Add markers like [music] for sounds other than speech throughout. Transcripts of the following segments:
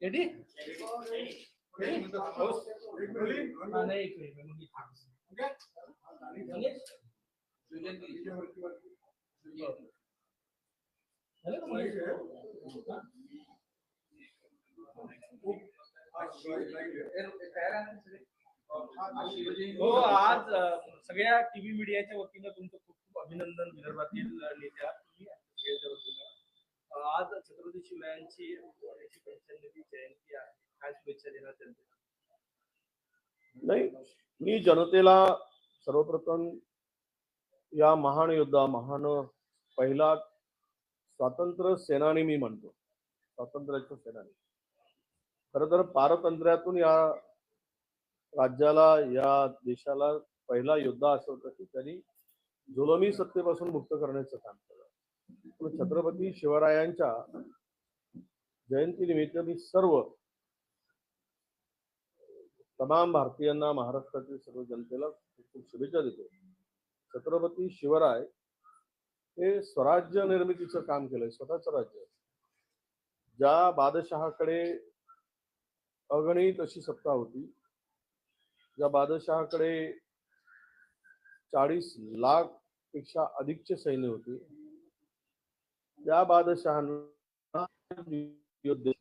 Ready नाही एक minute मग मी थांबतो. हो आज सगळ्या टीव्ही मीडियाच्या वतीनं तुमचं खूप खूप अभिनंदन विदर्भातील नेत्या आज छत्रपती शिवरायांची एकशे पंच्याण्णवी जयंती आहे. काय शुभेच्छा देणार नाही मी जनतेला सर्वप्रथम या महान योद्धा महान पहिला स्वातंत्र्य सेनानी मी म्हणतो. स्वातंत्र्याच्या सेनानी. खर तर पारतंत्र्यातून या राज्याला या देशाला पहिला योद्धा असं होतं की त्यांनी जुलमी सत्तेपासून मुक्त करण्याचं काम केलं. छत्रपती शिवरायांच्या जयंतीनिमित्त मी सर्व तमाम भारतीयांना महाराष्ट्रातील सर्व जनतेला खूप शुभेच्छा देतो. छत्रपती शिवराय हे स्वराज्य निर्मितीचं काम केलंय स्वतःचं राज्य. ज्या बादशहाकडे अगणित अशी सत्ता होती ज्या बादशहाकडे चाळीस लाखपेक्षा अधिकचे सैन्य होते त्या बादशहांना योद्धे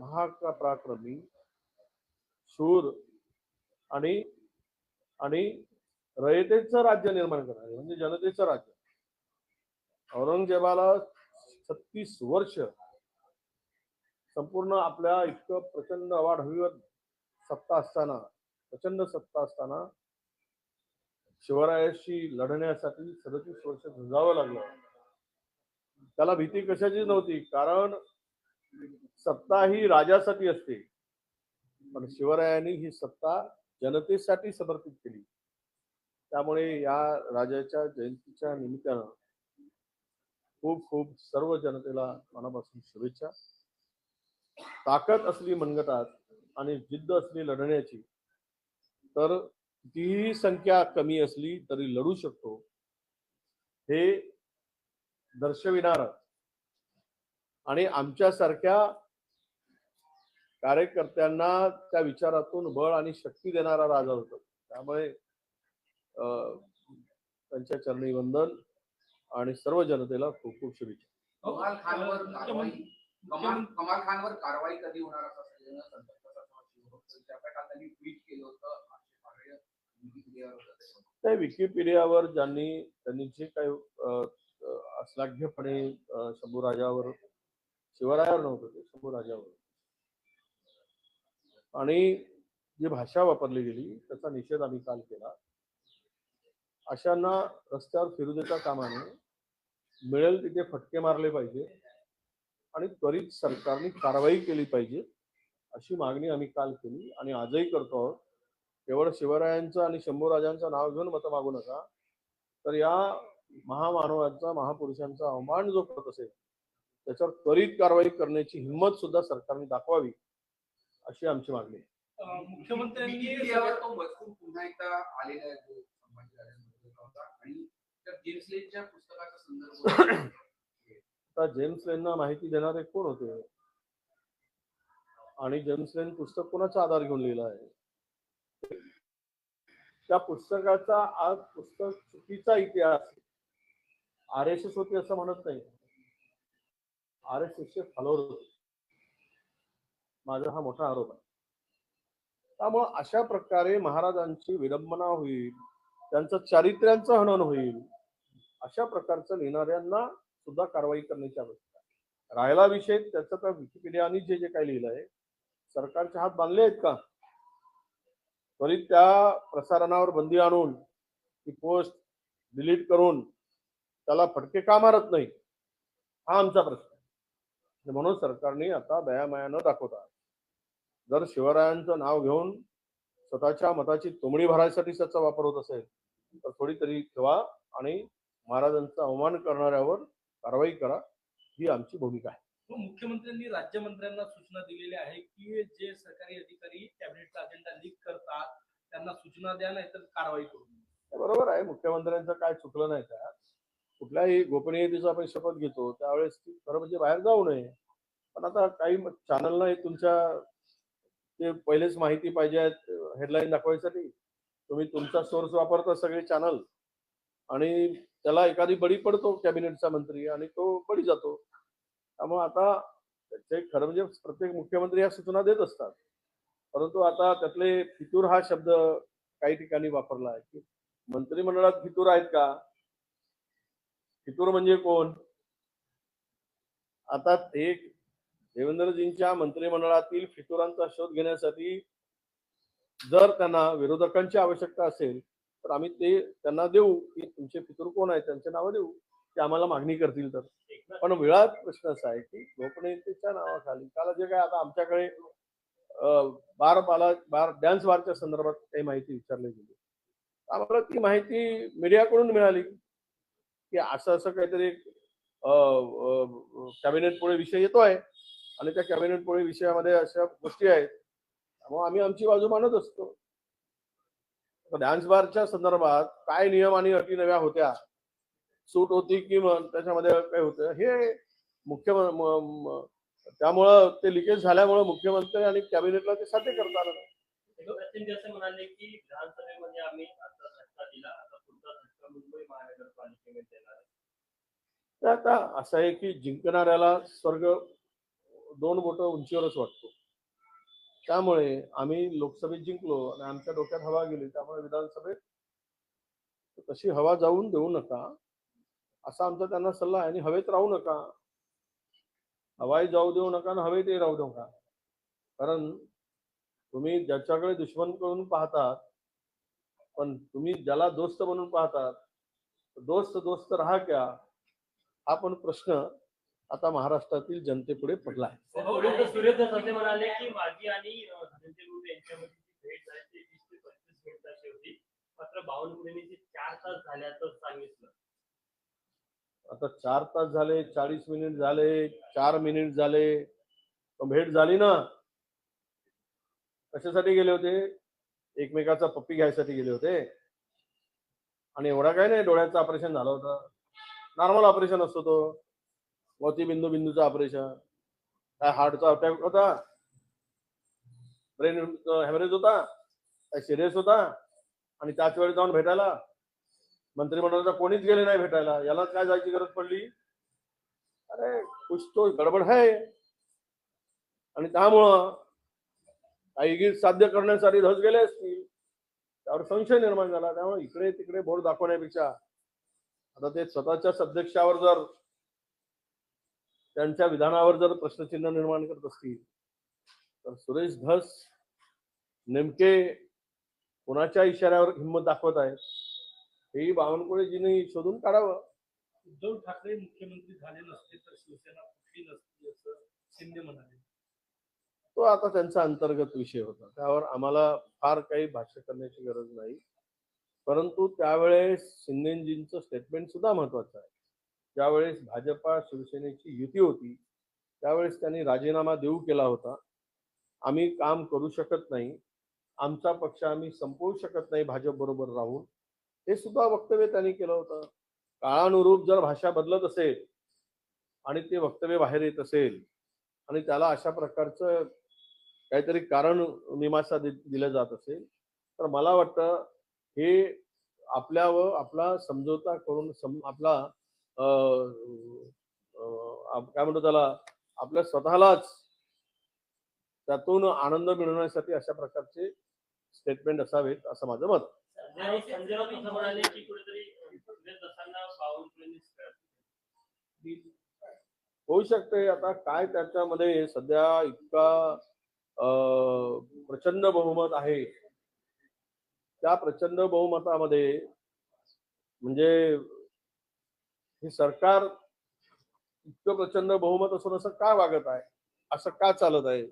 महापराक्रमी शूर आणि आणि रयतेचं राज्य निर्माण करणारे म्हणजे जनतेचं राज्य. औरंगजेबाला छत्तीस वर्ष संपूर्ण आपल्या इतकं प्रचंड अवाढ हवीवर सत्ता असताना प्रचंड सत्ता असताना शिवरायाशी लढण्यासाठी सदतीस वर्ष झुंजावं लागलं. त्याला भीती कशाची नव्हती? कारण सत्ता ही राजासाठी असते. पण शिवरायांनी ही सत्ता जनतेसाठी समर्पित केली. त्यामुळे या राजाच्या जयंतीच्या निमित्तानं खूप खूप सर्व जनतेला मनापासून शुभेच्छा. ताकद असली मनगटात आणि जिद्द असली लढण्याची तर कितीही संख्या कमी असली तरी लढू शकतो. हे दर्शविणार आणि आमच्यासारख्या कार्यकर्त्यांना त्या विचारातून बळ आणि शक्ती देणारा राजा होतो. त्यामुळे त्यांच्या चरणी वंदन आणि सर्व जनतेला खूप खूप शुभेच्छा. कमाल खानवर कारवाई. कमाल कमाल खानवर कारवाई कधी होणार असं ट्विट केलं होतं. त्या विकिपीडियावर ज्यांनी त्यांनी जे काही अं, अं, अश्लाघ्यपणे अं, शंभूराजावर शिवरायावर नव्हतं ते शंभूराजावर आणि जी भाषा वापरली गेली त्याचा निषेध आम्ही काल केला. अशांना रस्त्यावर फिरू देता कामा नये मिळेल तिथे फटके मारले पाहिजे आणि त्वरित सरकारने कारवाई केली पाहिजे अशी मागणी आम्ही काल केली आणि आजही करतो आहोत. केवळ शिवरायांचं आणि शंभूराजांचं नाव घेऊन मतं मागू नका. तर या महामानवांचा महापुरुषांचा अवमान जो करत असेल त्याच्यावर त्वरित कारवाई करण्याची हिंमत सुद्धा सरकारने दाखवावी अशी आमची मागणी आहे. मुख्यमंत्र्यांनी पुन्हा एकदा आलेला आहे होता. आणि जेम्स लेनच्या पुस्तकाचा संदर्भ [coughs] आता जेम्स लेनना माहिती देणारे कोण होते? आणि जेम्स लेन पुस्तक कोणाचा आधार घेऊन लिहिलं आहे? त्या पुस्तकाचा आज पुस्तक चुकीचा इतिहास आर एस एस होती असं म्हणत नाही. आर एस एसचे फॉलोअर होते. माझा हा मोठा आरोप आहे. त्यामुळं अशा प्रकारे महाराजांची विडंबना होईल. त्यांचं चारित्र्यांचं हनन होईल. अशा प्रकारचं लिहिणाऱ्यांना सुद्धा कारवाई करण्याची आवश्यकता आहे. राहिला विषय त्याचं तर विकिपीडियाने जे जे काही लिहिलंय सरकारचे हात बांधले आहेत का? त्वरित त्या प्रसारणावर बंदी आणून ती पोस्ट डिलीट करून त्याला फटके का मारत नाही? हा आमचा प्रश्न आहे. म्हणून सरकारने आता दयामाया न दाखवता जर शिवरायांचं नाव घेऊन स्वतःच्या मताची तुमडी भरायसाठी त्याचा वापर होत असेल तर थोडी तरी ठेवा आणि महाराजांचा अवमान करणाऱ्यावर कारवाई करा ही आमची भूमिका आहे. मुख्यमंत्र्यांनी राज्यमंत्र्यांना सूचना दिलेल्या आहे की जे सरकारी अधिकारी कॅबिनेटचा अजेंडा लीक करतात त्यांना सूचना द्या नाहीतर कारवाई करू बरोबर आहे मुख्यमंत्र्यांचं काय चुकलं नाही त्यात. कुठल्याही गोपनीयतेचा आपण शपथ घेतो त्यावेळेस खरं म्हणजे बाहेर जाऊ नये. पण आता काही चॅनलला तुमच्या ते पहिलेच माहिती पाहिजे हेडलाईन दाखवायसाठी. तुम्ही तुमचा सोर्स वापरता सगळे चॅनल आणि त्याला एखादी बळी पडतो कॅबिनेटचा मंत्री आणि तो बळी जातो. त्यामुळे आता ते खरं म्हणजे प्रत्येक मुख्यमंत्री या सूचना देत असतात. परंतु आता त्यातले फितूर हा शब्द काही ठिकाणी वापरला आहे की मंत्रिमंडळात फितूर आहेत का? फितूर म्हणजे कोण? आता एक देवेंद्रजींच्या मंत्रिमंडळातील फितुरांचा शोध घेण्यासाठी जर त्यांना विरोधकांची आवश्यकता असेल तर आम्ही ते त्यांना देऊ की तुमचे पितृ कोण आहेत त्यांचे नावं देऊ ते आम्हाला मागणी करतील तर. पण वेळात प्रश्न असा आहे की गोपनीयतेच्या नावाखाली त्याला जे काय आता आमच्याकडे बार बाला बार डॅन्स बारच्या संदर्भात काही माहिती विचारली गेली. आम्हाला ती माहिती मीडियाकडून मिळाली की असं असं काहीतरी कॅबिनेट पुढे विषय येतोय. आणि त्या कॅबिनेट पुढे विषयामध्ये अशा गोष्टी आहेत त्यामुळे आम्ही आमची बाजू मानत असतो. डान्स बारच्या संदर्भात काय नियम आणि अटी नव्या होत्या? सूट होती की मग त्याच्यामध्ये काय होतं? हे मुख्य त्यामुळं ते लिकेज झाल्यामुळं मुख्यमंत्री आणि कॅबिनेटला ते साध्य करता आलं म्हणाले की विधानसभेमध्ये आम्ही आता झटका दिला. आता पुढचा झटका मुंबई महानगरपालिकेमध्ये देणार आहे. तर आता असं आहे की जिंकणाऱ्याला स्वर्ग दोन बोटं उंचीवरच वाटतो. त्यामुळे आम्ही लोकसभेत जिंकलो आणि आमच्या डोक्यात हवा गेली त्यामुळे विधानसभेत तशी हवा जाऊन देऊ नका. असा आमचा त्यांना सल्ला आहे. आणि हवेत राहू नका. हवाई जाऊ देऊ नका आणि हवेतही राहू देऊ नका. कारण तुम्ही ज्याच्याकडे दुश्मन करून पाहतात पण तुम्ही ज्याला दोस्त बनून पाहतात दोस्त दोस्त रहा क्या? हा पण प्रश्न आता महाराष्ट्रातील जनतेपुढे पडला आहे सुरेश सुरेश दस असे म्हणाले की माजी आणि अं, धनंजय मुंडे यांच्यामध्ये जी भेट झाली ती वीस ते पंचवीस मिनिटाची होती मात्र बावनकुळेंनी ती चार तास झाल्याचं सांगितलं. आता चार तास झाले चाळीस मिनिट झाले चार मिनिट झाले भेट झाली ना. कशासाठी गेले होते? एकमेकाचा पप्पी घ्यायसाठी गेले होते. आणि एवढा काय नाही डोळ्याचं ऑपरेशन झालं होतं. नॉर्मल ऑपरेशन असतो तो. मोती बिंदू बिंदूचं ऑपरेशन काय हार्टचा अटॅक होता. ब्रेन हॅमरेज होता. काय सिरियस होता. आणि त्याच वेळी जाऊन भेटायला. मंत्रिमंडळाचा कोणीच गेले नाही भेटायला. याला काय जायची गरज पडली? अरे कुछ तो गडबड आहे आणि त्यामुळं काही गीत साध्य करण्यासाठी धस गेले असतील. त्यावर संशय निर्माण झाला. त्यामुळे इकडे तिकडे बोर्ड दाखवण्यापेक्षा आता ते स्वतःच्याच अध्यक्षावर जर त्यांच्या विधानावर जर प्रश्नचिन्ह निर्माण करत असतील तर सुरेश धस नेमके कोणाच्या इशाऱ्यावर हिंमत दाखवत आहेत हेही बावनकुळेजींनी शोधून काढावं. उद्धव ठाकरे मुख्यमंत्री झाले नसते तर शिवसेना कुठली नसती असं शिंदे म्हणाले. तो आता त्यांचा अंतर्गत विषय होता. त्यावर आम्हाला फार काही भाष्य करण्याची गरज नाही. परंतु त्यावेळेस शिंदेजींचं स्टेटमेंट सुद्धा महत्वाचं आहे. ज्यावेळेस भाजपा शिवसेनेची युती होती त्यावेळेस त्यांनी राजीनामा देऊ केला होता. आम्ही काम करू शकत नाही. आमचा पक्ष आम्ही संपवू शकत नाही भाजप बरोबर राहून. हे सुद्धा वक्तव्य त्यांनी केलं होतं. काळानुरूप जर भाषा बदलत असेल आणि ते वक्तव्य बाहेर येत असेल आणि त्याला अशा प्रकारचं काहीतरी कारण मीमांसा दि- दिलं जात असेल तर मला वाटतं हे आपल्या व आपला समझोता करून सम आपला काय म्हणतो त्याला? आपल्या स्वतःलाच त्यातून आनंद मिळवण्यासाठी अशा प्रकारचे स्टेटमेंट असावेत असं माझं मत. होऊ शकते. आता काय त्याच्यामध्ये सध्या इतका प्रचंड बहुमत आहे. त्या प्रचंड बहुमतामध्ये म्हणजे हे सरकार इतकं प्रचंड बहुमत असून असं का वागत आहे? असं का चालत आहे?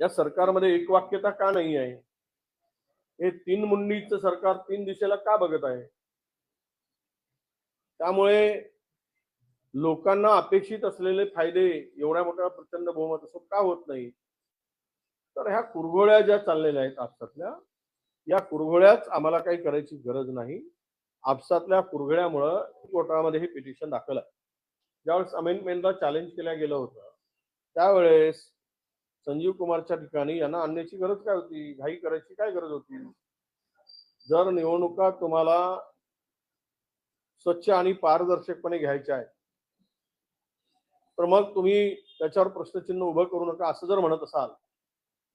या सरकारमध्ये एक वाक्यता का नाही आहे? हे तीन मुंडीचं सरकार तीन दिशेला का बघत आहे? त्यामुळे लोकांना अपेक्षित असलेले फायदे एवढ्या मोठ्या प्रचंड बहुमत असो का होत नाही? तर ह्या कुरघोळ्या ज्या चाललेल्या आहेत आपसातल्या या कुरघोळ्याच आम्हाला काही करायची गरज नाही. आपसातल्या कुरघड्यामुळं कोर्टामध्ये हे पिटिशन दाखल आहे. ज्यावेळेस अमेंडमेंटला चॅलेंज केल्या गेलं होतं त्यावेळेस संजीव कुमारच्या ठिकाणी यांना आणण्याची गरज काय होती? घाई करायची काय गरज होती? जर निवडणुका तुम्हाला स्वच्छ आणि पारदर्शकपणे घ्यायच्या आहेत तर मग तुम्ही त्याच्यावर प्रश्नचिन्ह उभं करू नका असं जर म्हणत असाल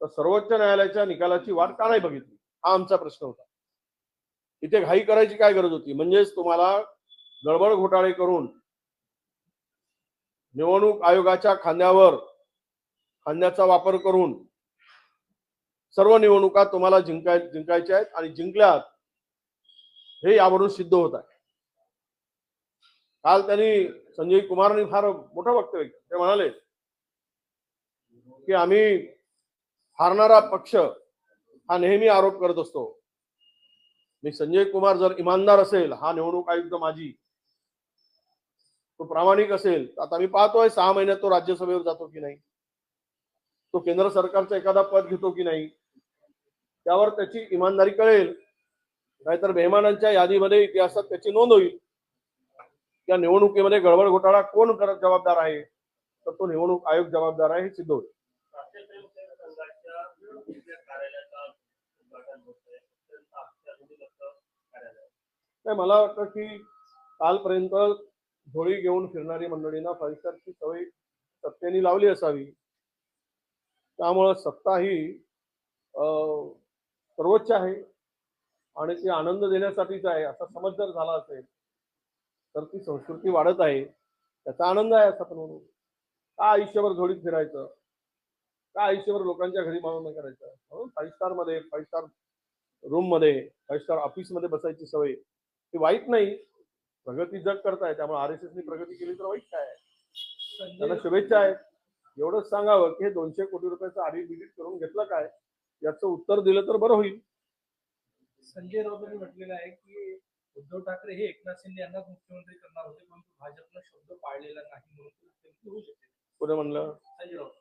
तर सर्वोच्च न्यायालयाच्या निकालाची वाट का नाही बघितली? हा आमचा प्रश्न होता. इथे घाई करायची काय गरज होती? म्हणजेच तुम्हाला गडबड घोटाळे करून निवडणूक आयोगाच्या खांद्यावर खांद्याचा वापर करून सर्व निवडणुका तुम्हाला जिंकाय जिंकायच्या आहेत आणि जिंकल्यात हे यावरून सिद्ध होत आहे. काल त्यांनी संजय कुमारनी फार मोठं वक्तव्य केलं. ते म्हणाले की आम्ही हारणारा पक्ष हा नेहमी आरोप करत असतो. मी संजय कुमार जर इमानदार असेल हा निवडणूक आयुक्त माझी तो प्रामाणिक असेल तर आता मी पाहतोय सहा महिन्यात तो राज्यसभेवर जातो की नाही? तो केंद्र सरकारचा एखादा पद घेतो की नाही? त्यावर त्याची इमानदारी कळेल. नाहीतर बेहमानांच्या यादीमध्ये इतिहासात त्याची नोंद होईल. या निवडणुकीमध्ये गडबड घोटाळा कोण करत जबाबदार आहे? तर तो निवडणूक आयोग जबाबदार आहे हे सिद्ध होईल. नाही मला वाटतं की कालपर्यंत झोळी घेऊन फिरणारी मंडळींना फाईव्ह स्टारची सवय सत्तेने लावली असावी. त्यामुळं सत्ता ही सर्वोच्च आहे आणि ती आनंद देण्यासाठीच आहे असा समज जर झाला असेल तर ती संस्कृती वाढत आहे. त्याचा आनंद आहे असं पण म्हणू का आयुष्यभर झोळीत फिरायचं? का आयुष्यभर लोकांच्या घरी मागून करायचं? म्हणून फाईव्ह स्टारमध्ये फाईव्ह स्टार रूममध्ये फाईव्ह स्टार ऑफिसमध्ये बसायची सवय. ही वाईट नाही. प्रगती जग करताय त्यामुळे आर एस एसनी प्रगती केली तर वाईट काय? त्यांना शुभेच्छा आहेत. एवढंच सांगावं की हे दोनशे कोटी रुपयाचं आधी बिडिट करून घेतलं काय? याचं उत्तर दिलं तर बरं होईल. संजय राऊतांनी म्हटलेलं आहे की उद्धव ठाकरे हे एकनाथ शिंदे यांनाच मुख्यमंत्री करणार होते परंतु भाजपनं शब्द पाळलेला नाही म्हणून ते पुढे म्हणलं? संजय राऊत.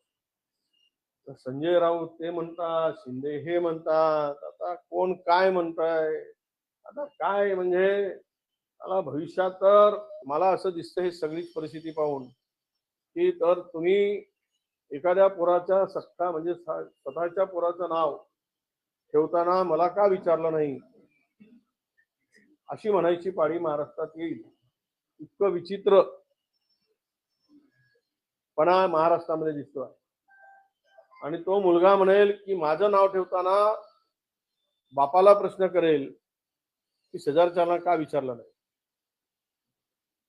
संजय राऊत ते म्हणतात शिंदे हे म्हणतात. आता कोण काय म्हणताय? आता काय म्हणजे मला भविष्यात तर मला असं दिसतं हे सगळीच परिस्थिती पाहून की तर तुम्ही एखाद्या पोराच्या सत्ता म्हणजे स्वतःच्या पोराचं नाव ठेवताना मला का विचारलं नाही? अशी म्हणायची पाळी महाराष्ट्रात येईल. इतकं विचित्र पणा महाराष्ट्रामध्ये दिसतोय. आणि तो मुलगा म्हणेल की माझं नाव ठेवताना बापाला प्रश्न करेल की शेजारच्याला का विचारलं नाही?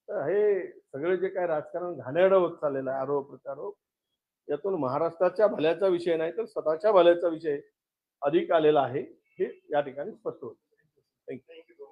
तर हे सगळे जे काय राजकारण घाणेरडं होत चाललेलं आहे आरोप प्रत्यारोप यातून महाराष्ट्राच्या भल्याचा विषय नाही तर स्वतःच्या भल्याचा विषय अधिक आलेला आहे हे या ठिकाणी स्पष्ट होत. थँक्यू